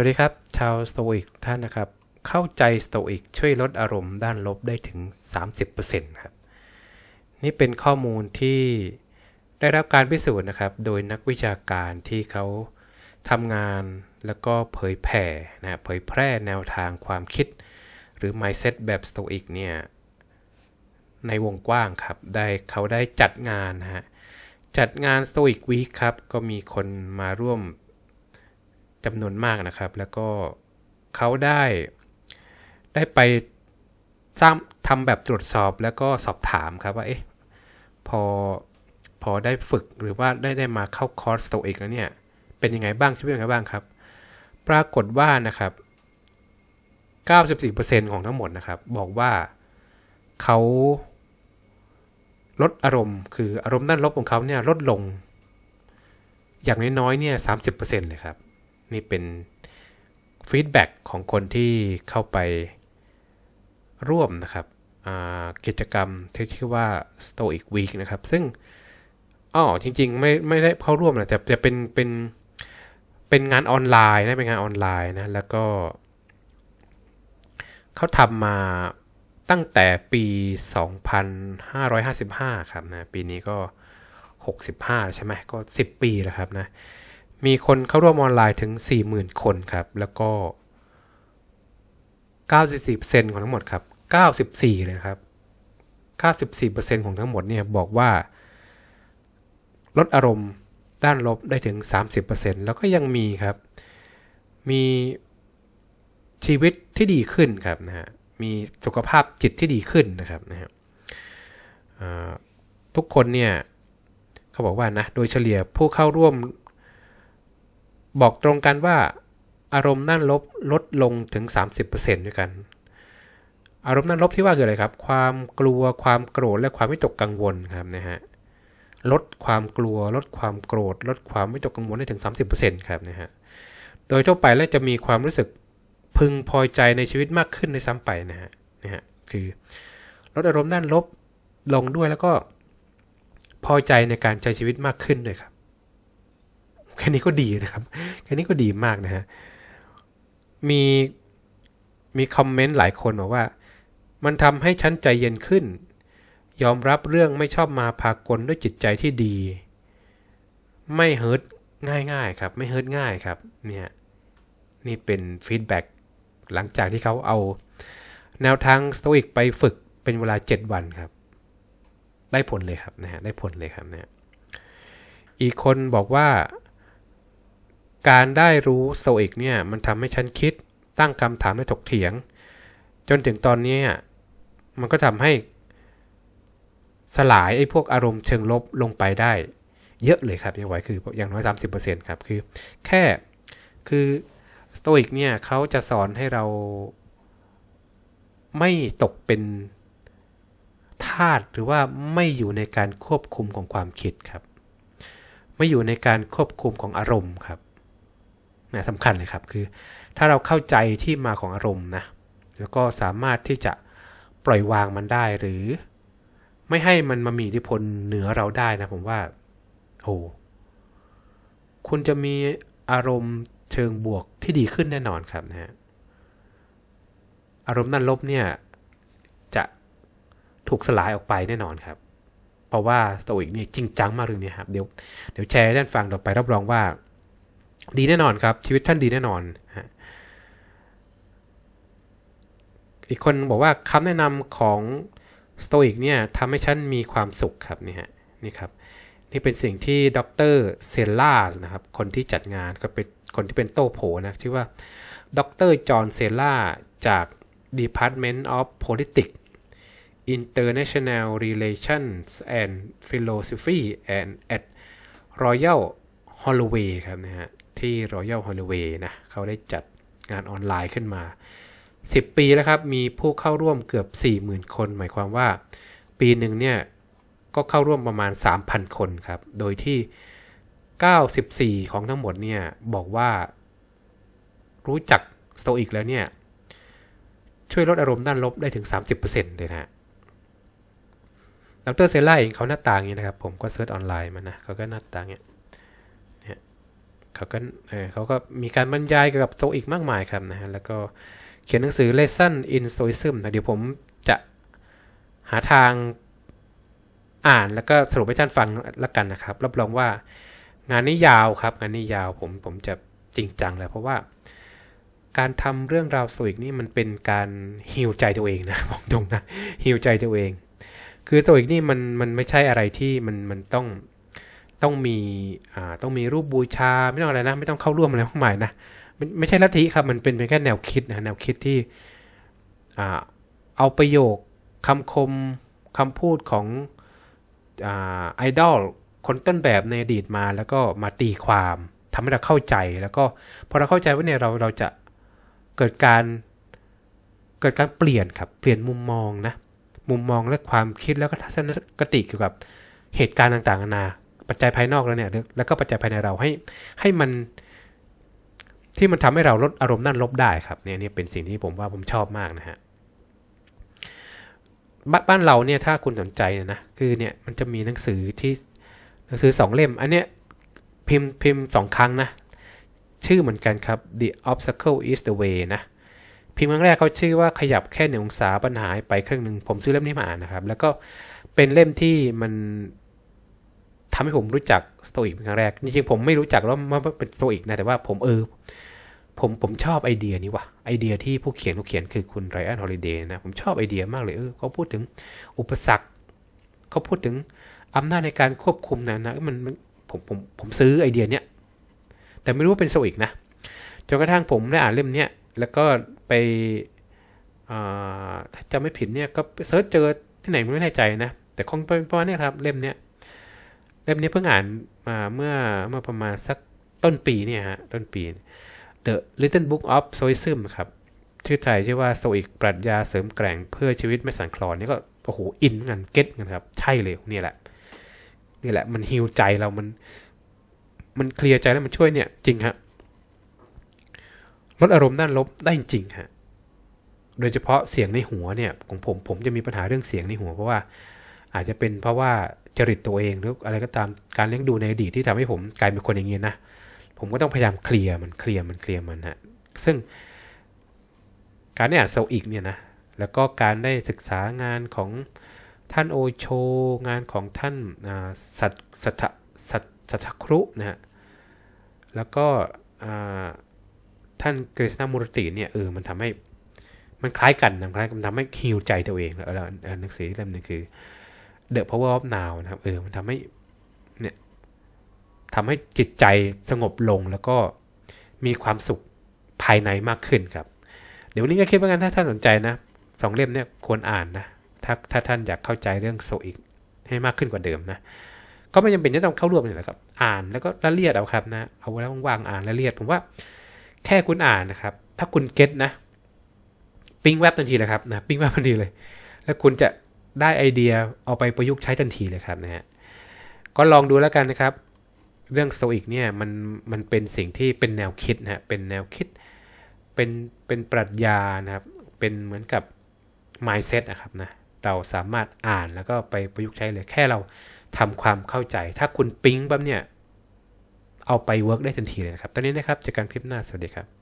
วัสดีครับ ชาวสโตอิกท่านนะครับ เข้าใจสโตอิกช่วยลดอารมณ์ด้านลบได้ถึง 30%ครับ นี่เป็นข้อมูลที่ได้รับการพิสูจน์นะครับ โดยนักวิชาการที่เขาทำงานแล้วก็เผยแผ่นะเผยแพร่แนวทางความคิด หรือ mindset แบบสโตอิกเนี่ย ในวงกว้างครับ ได้เขาได้จัดงานนะฮะจัดงาน Stoic Week ครับ ก็มีคนมาร่วม จำนวนมากนะครับ แล้วก็เขาได้ได้ไปสร้างทำแบบตรวจสอบแล้วก็สอบถามครับว่าเอ๊ะพอพอได้ฝึกหรือว่าได้ได้มาเข้าคอร์ส Stoic แล้วเนี่ยเป็นยังไงบ้างชีวิตเป็นยังไงบ้างครับ ปรากฏว่านะครับ 94%ของทั้งหมดนะครับ บอกว่าเขาลดอารมณ์ คืออารมณ์ด้านลบของเขาเนี่ยลดลง อย่างน้อยๆเนี่ยสาเลยครับ นี่เป็นฟีดแบ็กของคนที่เข้าไปร่วมนะครับกิจกรรมที่ชื่อว่า Stoic Week นะครับ ซึ่งอ๋อจริง ๆ ไม่ไม่ได้เข้าร่วมนะแต่จะเป็นเป็นเป็นงานออนไลน์นะเป็นงานออนไลน์นะแล้วก็เขาทำมาตั้งแต่ปี 2555 ครับนะ ปีนี้ก็ 65 ใช่ไหมก็ 10 ปีแล้วครับนะ มีคนเข้าร่วมออนไลน์ถึง 40,000 คนครับ แล้วก็ 94%ของทั้งหมดครับ 94 เลยครับ 94%ของทั้งหมดเนี่ยบอกว่า ลดอารมณ์ด้านลบได้ถึง 30%แล้วก็ยังมีครับ มีชีวิตที่ดีขึ้นครับนะฮะ มีสุขภาพจิตที่ดีขึ้นนะครับนะฮะทุกคนเนี่ยเขาบอกว่านะ โดยเฉลี่ยผู้เข้าร่วม บอกตรงกันว่าอารมณ์ด้านลบลดลงถึง 30%ด้วยกัน อารมณ์ด้านลบที่ว่าคืออะไรครับ ความกลัวความโกรธและความวิตกกังวลครับนะฮะลดความกลัว ลดความโกรธ ลดความวิตกกังวลได้ถึง 30%ครับนะฮะโดยทั่วไปแล้วจะมีความรู้สึกพึงพอใจในชีวิตมากขึ้นในซ้ำไปนะฮะนะฮะคือลดอารมณ์ด้านลบลงด้วยแล้วก็พอใจในการใช้ชีวิตมากขึ้นด้วยครับ แค่นี้ก็ดีนะครับ แค่นี้ก็ดีมากนะฮะ มีมีคอมเมนต์หลายคนบอกว่า มันทำให้ฉันใจเย็นขึ้น ยอมรับเรื่องไม่ชอบมาพากลด้วยจิตใจที่ดี ไม่เฮิร์ตง่ายๆครับ ไม่เฮิร์ตง่ายครับ เนี่ย นี่เป็นฟีดแบ็กหลังจากที่เขาเอาแนวทางสโตอิกไปฝึกเป็นเวลา 7 วันครับ ได้ผลเลยครับนะฮะได้ผลเลยครับเนะอีกคนบอกว่า การได้รู้โตอิกเนี่ยมันทำให้ฉันคิดตั้งคำถามและถกเถียง จนถึงตอนนี้มันก็ทำให้ สลายไอ้พวกอารมณ์เชิงลบลงไปได้ เยอะเลยครับยังไหวคืออย่างน้อย 30%ครับคือแค่คือสโตอิกเนี่ยเขาจะสอนให้เราไม่ตกเป็นทาสหรือว่าไม่อยู่ในการควบคุมของความคิดครับ ไม่อยู่ในการควบคุมของอารมณ์ครับ นะสำคัญเลยครับคือ ถ้าเราเข้าใจที่มาของอารมณ์นะแล้วก็สามารถที่จะปล่อยวางมันได้หรือ ไม่ให้มันมามีอิทธิพลเหนือเราได้นะผมว่าโอ้คุณจะมีอารมณ์เชิงบวกที่ดีขึ้นแน่นอนครับนะฮะอารมณ์ด้นลบเนี่ยจะถูกสลายออกไปแน่นอนครับ เพราะว่าสโตอิกนี่จริงจังมากเรื่องนี้ครับเดี๋ยวเดี๋ยวแชร์ให้ท่านฟังต่อไปรับรองว่า ดีแน่นอนครับ ชีวิตท่านดีแน่นอนฮะอีกคนบอกว่าคำแนะนำของสโตอิกเนี่ยทำให้ฉันมีความสุขครับนี่ฮะนี่ครับ นี่เป็นสิ่งที่ดรเซลล่าสนะครับ คนที่จัดงานก็เป็นคนที่เป็นโต้โผนะชื่อว่าดรจอห์นเซล่าจาก Department of Politics International Relations and Philosophy and at Royal Holloway ครับนะฮะที่ Royal Holloway นะเขาได้จัดงานออนไลน์ขึ้นมา 10 ปีแล้วครับมีผู้เข้าร่วมเกือบ 40,000 คน หมายความว่าปีหนึ่งเนี่ยก็เข้าร่วมประมาณ 3,000 คนครับ โดยที่ 94 ของทั้งหมดเนี่ยบอกว่ารู้จักสโตอิกแล้วเนี่ยช่วยลดอารมณ์ด้านลบได้ถึง 30%เลยนะดรเซล่าเองเขาหน้าตาอย่างนี้นะครับ ผมก็เซิร์ชออนไลน์มานะเขาก็หน้าตาเนี้ย เขาก็เออเขาก็มีการบรรยายเกี่ยวกับโซอีกมากมายครับนะฮะแล้วก็เขียนหนังสือ Lesson in Stoicism นะเดี๋ยวผมจะหาทางอ่านแล้วก็สรุปให้ท่านฟังละกันนะครับ รับรองว่างานนี้ยาวครับ งานนี้ยาวผมผมจะจริงจังเลยเพราะว่าการทำเรื่องราวโซอีกนี่มันเป็นการฮิวใจตัวเองนะบอกตรงนะฮิวใจตัวเอง คือโซอีกนี่มันมันไม่ใช่อะไรที่มันมันต้อง ต้องมีอ่าต้องมีรูปบูชาไม่ต้องอะไรนะ ไม่ต้องเข้าร่วมอะไรมากมายนะไม่ไม่ใช่ลัทธิครับมันเป็นเพียงแค่แนวคิดนะแนวคิดที่อ่าเอาประโยคคำคมคำพูดของไอดอลคนต้นแบบในอดีตมาแล้วก็มาตีความทำให้เราเข้าใจแล้วก็พอเราเข้าใจว่าเนี่ยเราเราจะเกิดการเกิดการเปลี่ยนครับเปลี่ยนมุมมองนะมุมมองและความคิดแล้วก็ทัศนคติเกี่ยวกับเหตุการณ์ต่างๆนานา ปัจจัยภายนอกแล้วเนี่ยแล้วก็ปัจจัยภายในเราให้ให้มันที่มันทำให้เราลดอารมณ์นั่นลบได้ครับเนี่ยนี่เป็นสิ่งที่ผมว่าผมชอบมากนะฮะบ้านเราเนี่ยถ้าคุณสนใจนะคือเนี่ยมันจะมีหนังสือที่หนังสือสองเล่ม อันเนี้ยพิมพ์พิมพ์สองครั้งนะ ชื่อเหมือนกันครับ The Obstacle is the Way นะพิมพ์ครั้งแรกเขาชื่อว่าขยับแค่หนึ่งองศาปัญหาไปครึ่งหนึ่งผมซื้อเล่มนี้มาอ่านนะครับ แล้วก็เป็นเล่มที่มัน ทำให้ผมรู้จักสโตอิกเป็นครั้งแรก จริงๆผมไม่รู้จักว่ามันเป็นสโตอิกนะ แต่ว่าผมเออ ผมผมชอบไอเดียนี้ว่ะ ไอเดียที่ผู้เขียนผู้เขียนคือคุณไรอันฮอลิเดย์นะ ผมชอบไอเดียมากเลยเออเขาพูดถึงอุปสรรคเขาพูดถึงอำนาจในการควบคุมนะนะมันมันผมผมผมซื้อไอเดียเนี้ยแต่ไม่รู้ว่าเป็นโซอิกนะจนกระทั่งผมได้อ่านเล่มเนี้ยแล้วก็ไปถ้าจำไม่ผิดเนี่ยก็เซิร์ชเจอที่ไหนไม่แน่ใจนะ แต่คงเป็นประมาณนี้ครับเล่มเนี้ย เล่มนี้เพิ่งอ่านมาเมื่อเมื่อประมาณสักต้นปีเนี่ยฮะต้นปี The Little Book of Stoicism ครับ ชื่อไทยชื่อว่าโซอิกปรัชญาเสริมแกร่งเพื่อชีวิตไม่สั่นคลอนนี่ก็โอ้โหอินกันเก็ตกันครับ ใช่เลยนี่แหละ นี่แหละ มันฮิวใจเรามัน มันเคลียร์ใจแล้วมันช่วยเนี่ย จริงฮะลดอารมณ์ด้านลบได้จริงฮะโดยเฉพาะเสียงในหัวเนี่ยของผมผมจะมีปัญหาเรื่องเสียงในหัวเพราะว่า อาจจะเป็นเพราะว่า จริตตัวเองหรืออะไรก็ตามการเลี้ยงดูในอดีตที่ทำให้ผมกลายเป็นคนอย่างนี้นะผมก็ต้องพยายามเคลียร์มันเคลียร์มันเคลียร์มันฮะซึ่งการได้อ่านโซอีกเนี่ยนะแล้วก็การได้ศึกษางานของท่านโอโช งานของท่านสัตสัตสัตสัตครุนะฮะแล้วก็ท่านกฤษณมูรติเนี่ยเออมันทำให้มันคล้ายกันนะคล้ายมันทำให้ฮิวใจตัวเองแล้วหนังสือเล่มนึงคือ The Power of Now นะครับ เออ มันทำให้ เนี่ยทำให้จิตใจสงบลงแล้วก็มีความสุขภายในมากขึ้นครับ เดี๋ยววันนี้ก็คิดว่ากันถ้าท่านสนใจนะสองเล่มเนี่ยควรอ่านนะ ถ้าถ้าท่านอยากเข้าใจเรื่องโซอีกให้มากขึ้นกว่าเดิมนะ ก็ไม่จำเป็นจะต้องเข้าร่วมนี่แหละครับ อ่านแล้วก็ละเลียดเอาครับนะ เอาไว้แล้วว่างอ่านละเลียด ผมว่าแค่คุณอ่านนะครับ ถ้าคุณเก็ตนะ ปิ้งแวบทันทีเลยครับนะ ปิ้งแวบทันทีเลย แล้วคุณจะ ได้ไอเดียเอาไปประยุกต์ใช้ทันทีเลยครับนะฮะก็ลองดูแล้วกันนะครับ เรื่องสโตอิกเนี่ยมันมันเป็นสิ่งที่เป็นแนวคิดนะฮะเป็นแนวคิดเป็นเป็นปรัชญานะครับ เป็นเหมือนกับ mindset นะครับนะเราสามารถอ่านแล้วก็ไปประยุกต์ใช้เลยแค่เราทำความเข้าใจ ถ้าคุณปิ๊งปั๊บเนี่ย เอาไปเวิร์กได้ทันทีเลยนะครับ ตอนนี้นะครับเจอกันคลิปหน้า สวัสดีครับ